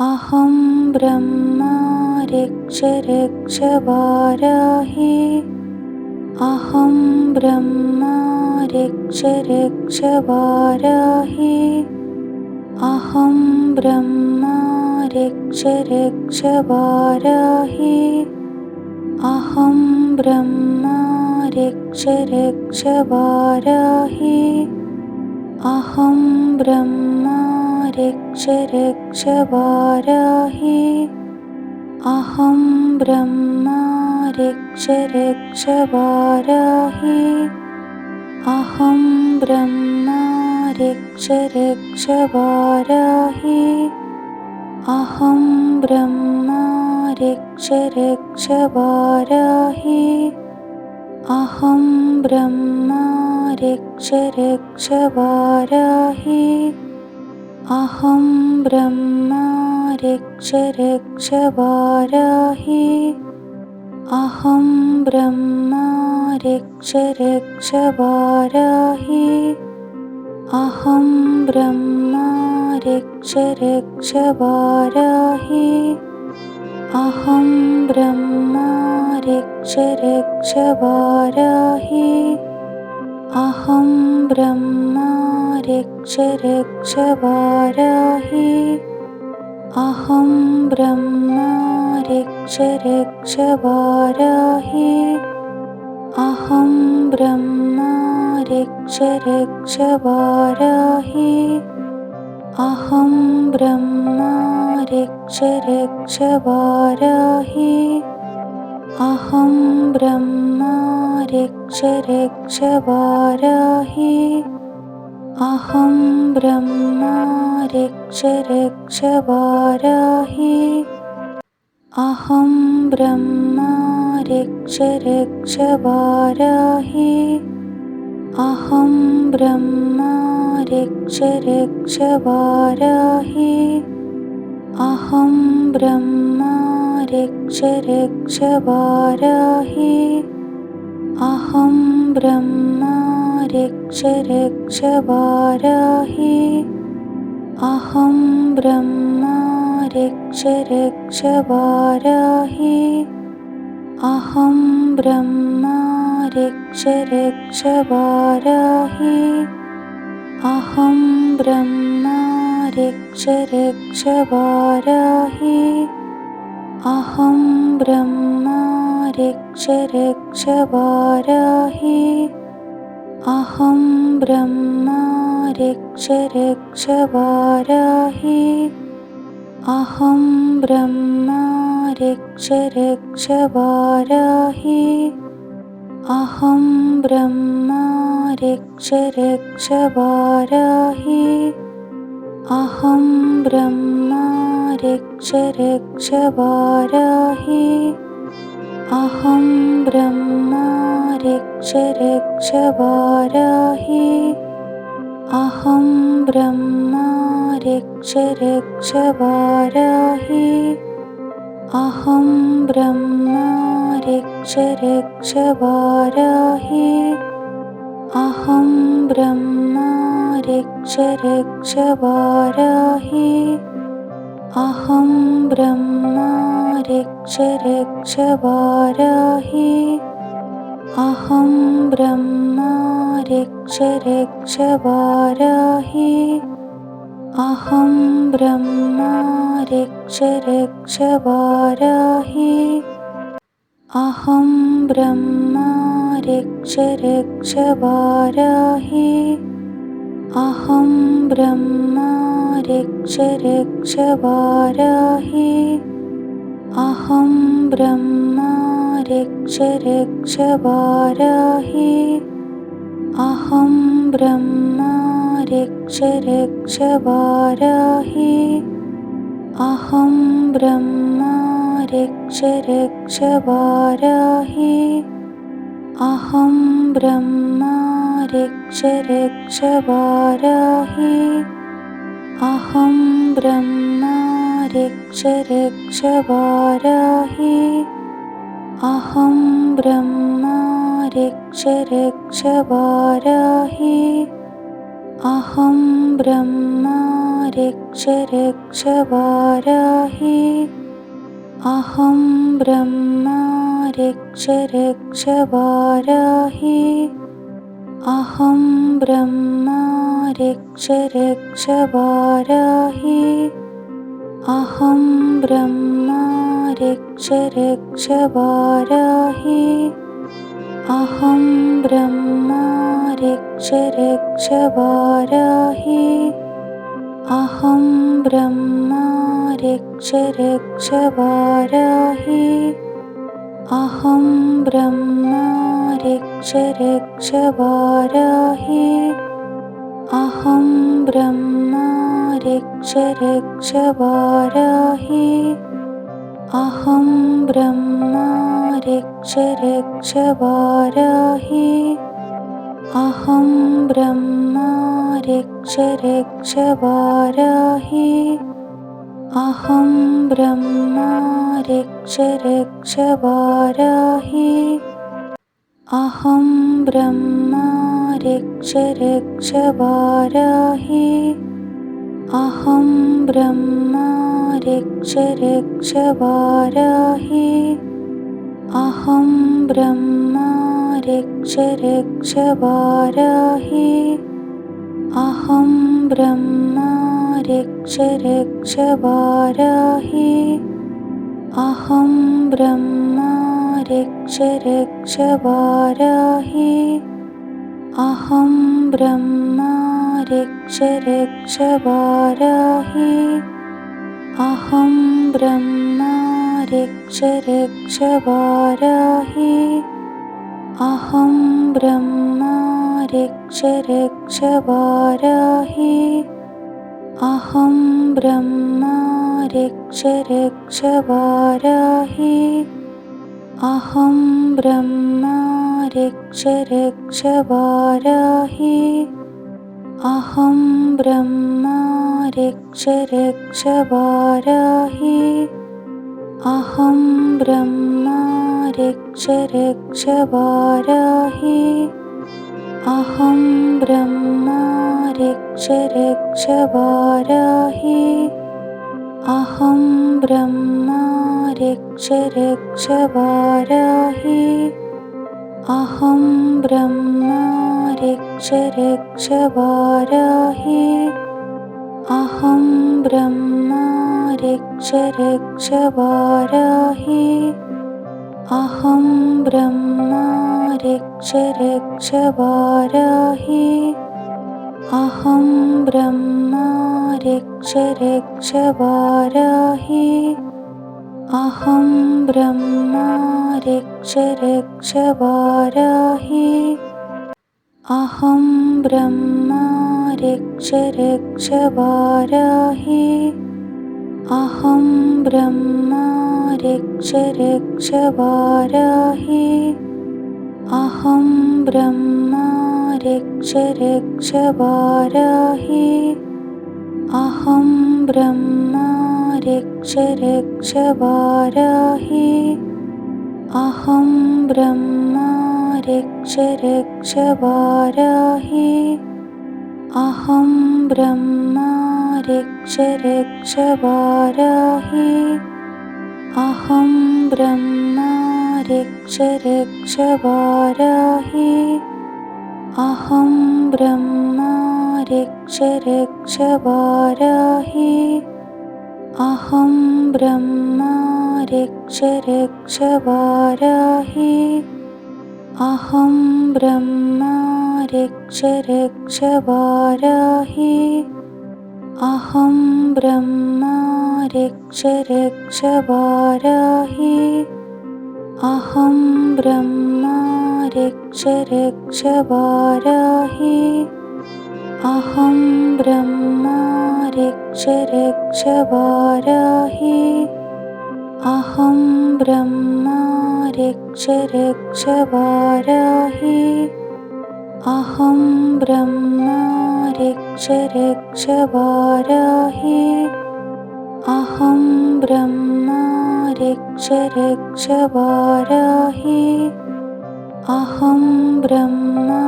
അഹം ബ്രഹ്മ രക്ഷ രക്ഷ വാരാഹി. അഹം ബ്രഹ്മ രക്ഷ രക്ഷ വാരാഹി. അഹം ബ്രഹ്മ രക്ഷ രക്ഷ വാരാഹി. അഹം ബ്രഹ്മ രക്ഷ അഹം ബ്രഹ്മ रक्ष रक्ष वाराहि अहं ब्रह्मा रक्ष रक्ष वाराहि अहं ब्रह्मा रक्ष रक्ष वाराहि अहं ब्रह्मा रक्ष रक्ष वाराहि अहं ब्रह्मा रक्ष रक्ष वाराहि अहं ब्रह्मा रक्ष रक्ष वाराहि। अहं ब्रह्मा रक्ष रक्ष वाराहि। अहं ब्रह्मा रक्ष रक्ष वाराहि। अहं ब्रह्मा रक्ष रक्ष वाराहि अहं ब्रह्मा रक्ष रक्ष वाराहि अहं ब्रह्मा रक्ष रक्ष वाराहि अहं ब्रह्मा रक्ष रक्ष वाराहि अहं ब्रह्मा रक्ष रक्ष वाराहि അഹം ബ്രഹ്മ രക്ഷ രക്ഷ വാരാഹി. അഹം ബ്രഹ്മ രക്ഷ രക്ഷ വാരാഹി. അഹം ബ്രഹ്മ രക്ഷ രക്ഷ വാരാഹി. അഹം ബ്രഹ്മ രക്ഷ അഹം ബ്രഹ്മ രക്ഷ രക്ഷ വാരാഹി അഹം ബ്രഹ്മ രക്ഷ രക്ഷ വാരാഹി അഹം ബ്രഹ്മ രക്ഷ രക്ഷ അഹം ബ്രഹ്മ രക്ഷ രക്ഷ വാരാഹി अहं ब्रह्मा रक्ष അഹം ബ്രഹ്മ രക്ഷ അഹം ബ്രഹ്മ രക്ഷ അഹം ബ്രഹ്മ രക്ഷ അഹം ബ്രഹ്മ രക്ഷ അഹം ബ്രഹ്മാ രക്ഷ രക്ഷ വാരാഹി അഹം ബ്രഹ്മ രക്ഷ രക്ഷ വാരാഹി അഹം ബ്രഹ്മ രക്ഷ രക്ഷ വാരാഹി അഹം ബ്രഹ്മ രക്ഷ രക്ഷ വാരാഹി अहं ब्रह्मा रक्ष रक्ष अहं ब्रह्मा रक्ष रक्ष वाराहि अहं ब्रह्मा रक्ष रक्ष वाराहि अहं ब्रह्मा रक्ष रक्ष वाराहि अहं ब्रह्मा रक्ष रक्ष वाराहि अहं ब्रह्मा रक्ष रक्ष वाराहि अहं ब्रह्मा रक्ष रक्ष वाराहि अहं ब्रह्मा रक्ष रक्ष वाराहि अहं ब्रह्मा रक्ष रक्ष वाराहि अहं ब्रह्मा रक्ष रक्ष वाराहि अहं ब्रह्मा रक्ष रक्ष वाराहि अहं ब्रह्मा रक्ष रक्ष वाराहि अहं ब्रह्मा रक्ष रक्ष वाराहि अहं ब्रह्मा रक्ष रक्ष वाराहि अहं ब्रह्मा रक्ष रक्ष वाराहि। अहं ब्रह्मा रक्ष रक्ष वाराहि। अहं ब्रह्मा रक्ष रक्ष वाराहि। अहं ब्रह्मा रक्ष रक्ष वाराहि अहं ब्रह्मा रिक्ष वाराहि अहं ब्रह्मा ऋक्षऋक्ष वाराहि अहं ब्रह्मा ऋक्ष वाराहि अहं ब्रह्मा ऋक्षऋक्ष वाराही അഹം ബ്രഹ്മാ രക്ഷ രക്ഷ വാരാഹി അഹം ബ്രഹ്മാ രക്ഷ രക്ഷ വാരാഹി അഹം ബ്രഹ്മാ രക്ഷ രക്ഷ വാരാഹി അഹം ബ്രഹ്മാ രക്ഷ അഹം ബ്രഹ്മാ रक्ष रक्षवाराहे अहं ब्रह्मा रक्ष रक्षवाराहे अहं ब्रह्मा रक्ष रक्षवाराहे अहं ब्रह्मा रक्ष रक्षवाराहे अहं ब्रह्मा रक्ष रक्षवाराहे अहं ब्रह्मा रक्ष रक्ष वाराहि। अहं ब्रह्मा रक्ष रक्ष वाराहि। अहं ब्रह्मा रक्ष रक्ष वाराहि। अहं ब्रह्मा रक्ष रक्ष वाराहि। अहं ब्रह्मा ऋक्ष रक्ष वाराहि अहं ब्रह्मा रिक्ष वाराहि अहं ब्रह्मा ऋक्ष रक्ष वाराहि अहं ब्रह्मा ऋक्ष रक्ष वाराहि अहं ब्रह्मा രക്ഷ രക്ഷവാരാഹി. അഹം ബ്രഹ്മ രക്ഷ രക്ഷവാരാഹി. അഹം ബ്രഹ്മ രക്ഷ രക്ഷവാരാഹി. അഹം ബ്രഹ്മ രക്ഷ രക്ഷവാരാഹി. അഹം ബ്രഹ്മ രക്ഷ രക്ഷവാരാഹി. अहं ब्रह्मा रक्ष रक्ष वाराहि अहं ब्रह्मा रक्ष रक्ष वाराहि अहं ब्रह्मा रक्ष रक्ष वाराहि अहं ब्रह्मा रक्ष रक्ष वाराहि अहं ब्रह्मा രക്ഷ രക്ഷ വാരാഹി അഹം ബ്രഹ്മാ രക്ഷ രക്ഷ വാരാഹി അഹം ബ്രഹ്മാ രക്ഷ രക്ഷ അഹം ബ്രഹ്മാ രക്ഷ രക്ഷ അഹം ബ്രഹ്മാ രക്ഷ രക്ഷ अहं ब्रह्मा रक्ष रक्ष वाराहि। अहं ब्रह्मा रक्ष रक्ष वाराहि। अहं ब्रह्मा रक्ष रक्ष वाराहि। अहं ब्रह्मा रक्ष रक्ष वाराहि। अहं ब्रह्मा रक्ष रक्ष वाराहि अहं ब्रह्मा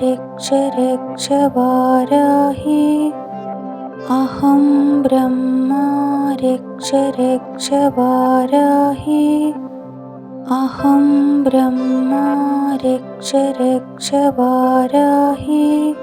रक्ष रक्ष वाराहि अहं ब्रह्मा रक्ष रक्ष वाराहि अहं ब्रह्मा रक्ष रक्ष वाराहि